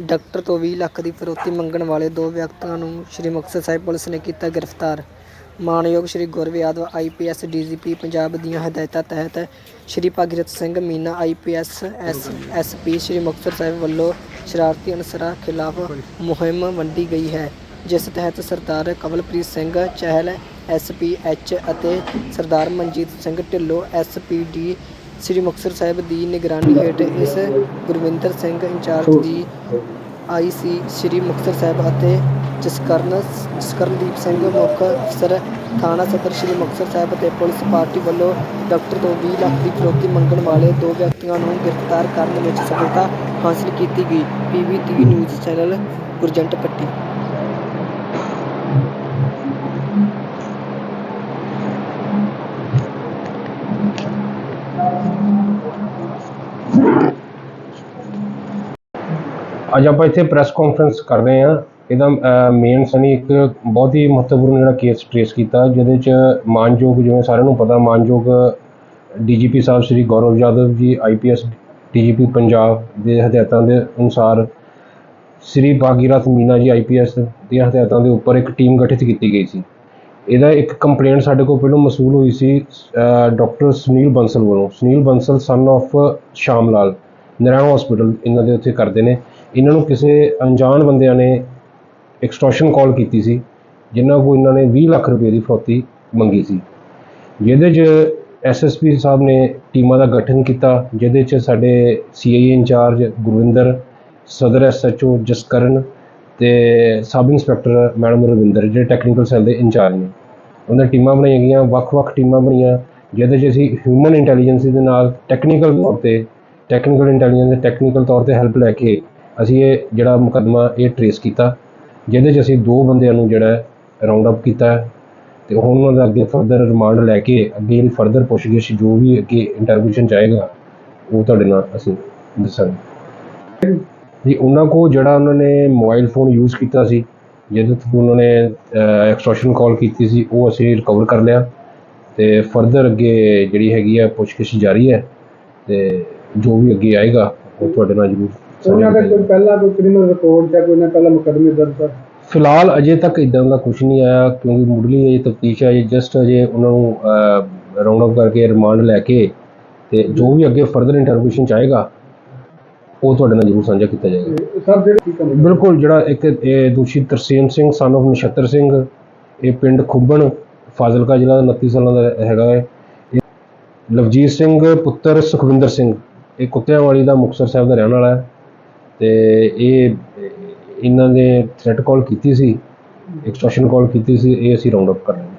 Doctor ਤੋਂ ਵੀਹ ਲੱਖ ਦੀ ਫਿਰੌਤੀ ਮੰਗਣ ਵਾਲੇ ਦੋ ਵਿਅਕਤੀਆਂ ਨੂੰ ਸ਼੍ਰੀ ਮੁਕਤਸਰ ਸਾਹਿਬ ਪੁਲਿਸ ਨੇ ਕੀਤਾ ਗ੍ਰਿਫਤਾਰ। ਮਾਨਯੋਗ ਸ਼੍ਰੀ ਗੁਰਵ ਯਾਦਵ ਆਈਪੀਐਸ ਡੀਜੀਪੀ ਪੰਜਾਬ ਦੀਆਂ ਹਦਾਇਤਾਂ ਤਹਿਤ ਸ਼੍ਰੀ ਭਗੀਰਥ ਸਿੰਘ ਮੀਨਾ ਆਈਪੀਐਸ ਐਸਐਸਪੀ ਸ਼੍ਰੀ ਮੁਕਤਸਰ ਸਾਹਿਬ ਵੱਲੋਂ ਸ਼ਰਾਰਤੀ ਅਨਸਰਾਂ ਖਿਲਾਫ ਮੁਹਿੰਮ ਵੰਡੀ ਗਈ ਹੈ, ਜਿਸ ਤਹਿਤ ਸਰਦਾਰ ਕਵਲਪ੍ਰੀਤ ਸਿੰਘ ਚਹਿਲ ਐਸਪੀ ਐਚ ਅਤੇ ਸਰਦਾਰ ਮਨਜੀਤ ਸਿੰਘ ਢਿੱਲੋਂ ਐਸਪੀਡੀ ਸ੍ਰੀ ਮੁਕਤਸਰ ਸਾਹਿਬ ਦੀ ਨਿਗਰਾਨੀ ਹੇਠ ਇਸ ਗੁਰਵਿੰਦਰ ਸਿੰਘ ਇੰਚਾਰਜ ਦੀ ਆਈਸੀ ਸ੍ਰੀ ਮੁਕਤਸਰ ਸਾਹਿਬ ਅਤੇ ਜਸਕਰਨ, ਜਸਕਰਨਦੀਪ ਸਿੰਘ ਮੁੱਖ ਅਫਸਰ, ਥਾਣਾ ਸਦਰ ਸ੍ਰੀ ਮੁਕਤਸਰ ਸਾਹਿਬ ਅਤੇ ਪੁਲਿਸ ਪਾਰਟੀ ਵੱਲੋਂ ਡਾਕਟਰ ਤੋਂ 20 ਲੱਖ ਦੀ ਫਿਰੌਤੀ ਮੰਗਣ ਵਾਲੇ ਦੋ ਵਿਅਕਤੀਆਂ ਨੂੰ ਗ੍ਰਿਫਤਾਰ ਕਰਨ ਵਿੱਚ ਸਫਲਤਾ ਹਾਸਲ ਕੀਤੀ ਗਈ। PB news channel, Gurjant Patti. ਅੱਜ ਆਪਾਂ ਇੱਥੇ ਪ੍ਰੈਸ ਕਾਨਫਰੰਸ ਕਰ ਰਹੇ ਹਾਂ। ਇਹਦਾ ਮੇਨ ਸਨੀ ਇੱਕ ਬਹੁਤ ਹੀ ਮਹੱਤਵਪੂਰਨ ਜਿਹੜਾ ਕੇਸ ਟ੍ਰੇਸ ਕੀਤਾ, ਜਿਹਦੇ ਚ ਮਾਨਯੋਗ, ਜਿਵੇਂ ਸਾਰਿਆਂ ਨੂੰ ਪਤਾ, ਮਾਨਯੋਗ DGP sahib Shri Gaurav Yadav ji IPS DGP Punjab ਦੇ ਹਦਾਇਤਾਂ ਦੇ ਅਨੁਸਾਰ ਸ਼੍ਰੀ ਭਾਗੀਰਥ ਮੀਨਾ ਜੀ ਆਈਪੀਐਸ ਦੀਆਂ ਹਦਾਇਤਾਂ ਦੇ ਉੱਪਰ ਇੱਕ ਟੀਮ ਗਠਿਤ ਕੀਤੀ ਗਈ ਸੀ। ਇਹਦਾ ਇੱਕ ਕੰਪਲੇਂਟ ਸਾਡੇ ਕੋਲ ਪਹਿਲਾਂ ਮਸੂਲ ਹੋਈ ਸੀ ਡਾਕਟਰ ਸੁਨੀਲ ਬੰਸਲ ਵੱਲੋਂ। ਸੁਨੀਲ ਬੰਸਲ ਸਨ of ਸ਼ਾਮ ਲਾਲ ਨਰਾਇਣ ਹਸਪੀਟਲ ਇਹਨਾਂ ਦੇ ਉੱਥੇ ਕਰਦੇ ਨੇ। ਇਹਨਾਂ ਨੂੰ ਕਿਸੇ ਅਣਜਾਣ ਬੰਦਿਆਂ ਨੇ ਐਕਸਟੋਰਸ਼ਨ ਕਾਲ ਕੀਤੀ ਸੀ ਜਿਨ੍ਹਾਂ ਕੋਲ ਇਹਨਾਂ ਨੇ 20 ਲੱਖ ਰੁਪਏ ਦੀ ਫਰੌਤੀ ਮੰਗੀ ਸੀ। ਜਿਹਦੇ 'ਚ ਐਸਐਸਪੀ ਸਾਹਿਬ ਨੇ ਟੀਮਾਂ ਦਾ ਗਠਨ ਕੀਤਾ, ਜਿਹਦੇ 'ਚ ਸਾਡੇ ਸੀਆਈਏ ਇੰਚਾਰਜ ਗੁਰਵਿੰਦਰ, ਸਦਰ ਐਸਐਚਓ ਜਸਕਰਨ ਤੇ ਸਬ ਇੰਸਪੈਕਟਰ ਮੈਡਮ ਰਵਿੰਦਰ, ਜਿਹੜੇ ਟੈਕਨੀਕਲ ਸੈੱਲ ਦੇ ਇੰਚਾਰਜ ਨੇ। ਉਹਨਾਂ ਟੀਮਾਂ ਬਣਾਈਆਂ ਗਈਆਂ ਵੱਖ-ਵੱਖ ਟੀਮਾਂ ਬਣੀਆਂ, ਜਿਹਦੇ 'ਚ ਅਸੀਂ ਹਿਊਮਨ ਇੰਟੈਲੀਜੈਂਸ ਦੇ ਨਾਲ ਟੈਕਨੀਕਲ ਤੌਰ ਤੇ ਟੈਕਨੀਕਲ ਇੰਟੈਲੀਜੈਂਸ ਦੇ ਟੈਕਨੀਕਲ ਤੌਰ ਤੇ ਹੈਲਪ ਲੈ ਕੇ ਅਸੀਂ ਇਹ ਜਿਹੜਾ ਮੁਕੱਦਮਾ ਇਹ ਟਰੇਸ ਕੀਤਾ, ਜਿਹਦੇ 'ਚ ਅਸੀਂ ਦੋ ਬੰਦਿਆਂ ਨੂੰ ਜਿਹੜਾ ਰਾਉਂਡ ਅਪ ਕੀਤਾ ਹੈ ਤੇ ਹੁਣ ਉਹਨਾਂ ਦਾ ਅੱਗੇ ਫਰਦਰ ਰਿਮਾਂਡ ਲੈ ਕੇ ਅੱਗੇ ਫਰਦਰ ਪੁੱਛਗਿੱਛ ਜੋ ਵੀ ਅੱਗੇ ਇੰਟਰਵਿਊਸ਼ਨ ਚਾਹੇਗਾ ਉਹ ਤੁਹਾਡੇ ਨਾਲ ਅਸੀਂ ਦੱਸਾਂਗੇ। ਜੀ, ਉਹਨਾਂ ਕੋ ਜਿਹੜਾ ਉਹਨਾਂ ਨੇ ਮੋਬਾਈਲ ਫੋਨ ਯੂਜ਼ ਕੀਤਾ ਸੀ, ਜਿਹਦੇ ਤੋਂ ਉਹਨਾਂ ਨੇ ਐਕਸਟੋਰਸ਼ਨ ਕਾਲ ਕੀਤੀ ਸੀ, ਉਹ ਅਸੀਂ ਰਿਕਵਰ ਕਰ ਲਿਆ ਤੇ ਫਰਦਰ ਅੱਗੇ ਜਿਹੜੀ ਹੈਗੀ ਆ ਪੁੱਛਗਿੱਛ ਜਾਰੀ ਹੈ ਤੇ ਜੋ ਵੀ ਅੱਗੇ ਆਏਗਾ, ਉਹ ਤੁਹਾਡੇ ਨਾਲ ਜ਼ਰੂਰ ਉਹਨਾਂ ਦਾ ਕੋਈ ਪਹਿਲਾਂ ਕੋਈ ਕ੍ਰਿਮੀਨਲ ਰਿਕਾਰਡ ਜਾਂ ਕੋਈ ਨਾ ਪਹਿਲਾਂ ਮੁਕੱਦਮੇ ਦਰਜ ਸਰ ਫਿਲਹਾਲ ਅਜੇ ਤੱਕ ਇਦਾਂ ਦਾ ਕੁਝ ਨਹੀਂ ਆਇਆ ਕਿਉਂਕਿ ਮੁੱਢਲੀ ਇਹ ਤਫਤੀਸ਼ ਹੈ ਜਸਟ ਅਜੇ ਉਹਨਾਂ ਨੂੰ ਰਾਉਂਡ ਅਪ ਕਰਕੇ ਰਿਮਾਂਡ ਲੈ ਕੇ ਤੇ ਜੋ ਵੀ ਅੱਗੇ ਫਰਦਰ ਇੰਟਰਵਿਊਸ਼ਨ ਚਾਹੇਗਾ ਉਹ ਤੁਹਾਡੇ ਨਾਲ ਜ਼ਰੂਰ ਸਾਂਝਾ ਕੀਤਾ ਜਾਏਗਾ। ਸਰ ਜਿਹੜੇ ਕੀ ਕੰਮ ਬਿਲਕੁਲ ਜਿਹੜਾ ਇੱਕ ਇਹ ਦੋਸ਼ੀ ਤਰਸੇਮ ਸਿੰਘ son of ਨਛੱਤਰ ਸਿੰਘ ਇਹ ਪਿੰਡ ਖੁੱਬਣ ਫਾਜ਼ਿਲਕਾ ਜ਼ਿਲ੍ਹਾ ਦਾ 29 ਸਾਲਾਂ ਦਾ ਹੈਗਾ ਹੈ। ਇਹ ਲਵਜੀਤ ਸਿੰਘ ਪੁੱਤਰ ਸੁਖਵਿੰਦਰ ਸਿੰਘ ਇਹ ਕੁੱਤਿਆਂ ਵਾਲੀ ਦਾ ਮੁਕਤਸਰ ਸਾਹਿਬ ਦਾ ਰਹਿਣ ਵਾਲਾ ਹੈ। ਤੇ ਇਹ, ਇਹਨਾਂ ਨੇ ਥ੍ਰੈਟ ਕਾਲ ਕੀਤੀ ਸੀ ਐਕਸਟੋਰਸ਼ਨ ਕਾਲ ਕੀਤੀ ਸੀ, ਇਹ ਅਸੀਂ ਰਾਉਂਡ ਅਪ ਕਰ ਰਹੇ